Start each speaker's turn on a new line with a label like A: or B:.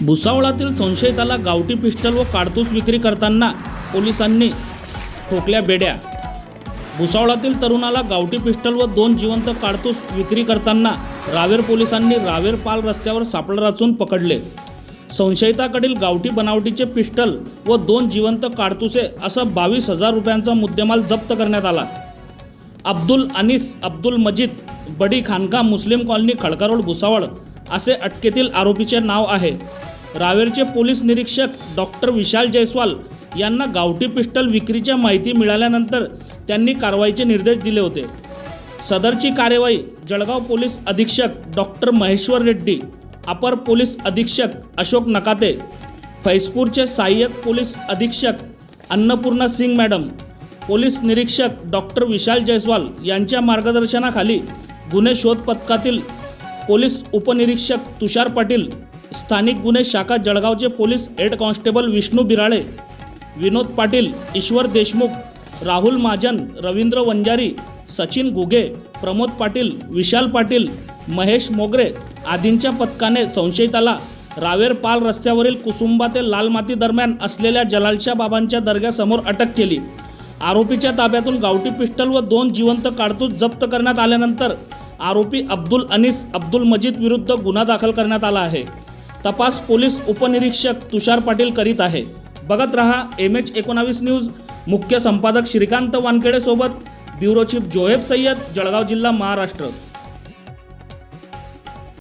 A: भुसावळातील संशयिताला गावठी पिस्टल व काडतूस विक्री करताना पोलिसांनी ठोकल्या बेड्या. भुसावळातील तरुणाला गावठी पिस्टल व दोन जिवंत काडतूस विक्री करताना रावेर पोलिसांनी रावेर पाल रस्त्यावर सापळा रचून पकडले. संशयिताकडील गावठी बनावटीचे पिस्टल व दोन जिवंत काडतुसे असा बावीस हजार रुपयांचा मुद्देमाल जप्त करण्यात आला. अब्दुल अनिस अब्दुल मजीद बडी खानका मुस्लिम कॉलनी खडकारोड भुसावळ असे अटकेतील आरोपीचे नाव आहे. रावेरचे पोलीस निरीक्षक डॉक्टर विशाल जयस्वाल यांना गावठी पिस्टल विक्रीच्या माहिती मिळाल्यानंतर त्यांनी कारवाईचे निर्देश दिले होते. सदरची कार्यवाही जळगाव पोलीस अधीक्षक डॉक्टर महेश्वर रेड्डी अपर पोलीस अधीक्षक अशोक नकाते फैजपूरचे सहाय्यक पोलीस अधीक्षक अन्नपूर्णा सिंग मॅडम पोलीस निरीक्षक डॉक्टर विशाल जयस्वाल यांच्या मार्गदर्शनाखाली गुन्हे शोध पथकातील पोलीस उपनिरीक्षक तुषार पाटील स्थानिक गुन्हे शाखा जळगावचे police head constable Vishnu Birale Vinod Patil Ishwar Deshmukh Rahul Mahajan Ravindra Vanjari Sachin Ghuge Pramod Patil Vishal Patil Mahesh Mogre आदींच्या पथकाने संशयिताला रावेर पाल रस्त्यावरील कुसुंबा ते लाल माती दरम्यान असलेल्या जलालशा बाबांच्या दर्ग्यासमोर अटक केली. आरोपीच्या ताब्यातून गावठी पिस्टल व दोन जिवंत काडतूस जप्त करण्यात आल्यानंतर आरोपी अब्दुल अनिस अब्दुल मजीद विरुद्ध गुन्हा दाखल करण्यात आला आहे. तपास पोलीस उपनिरीक्षक तुषार पाटील करीत आहे. बघत रहा एम एच एकोणावीस न्यूज. मुख्य संपादक श्रीकांत वानखेडे सोबत. ब्युरो चीफ जोहेब सय्यद जळगाव जिल्हा महाराष्ट्र.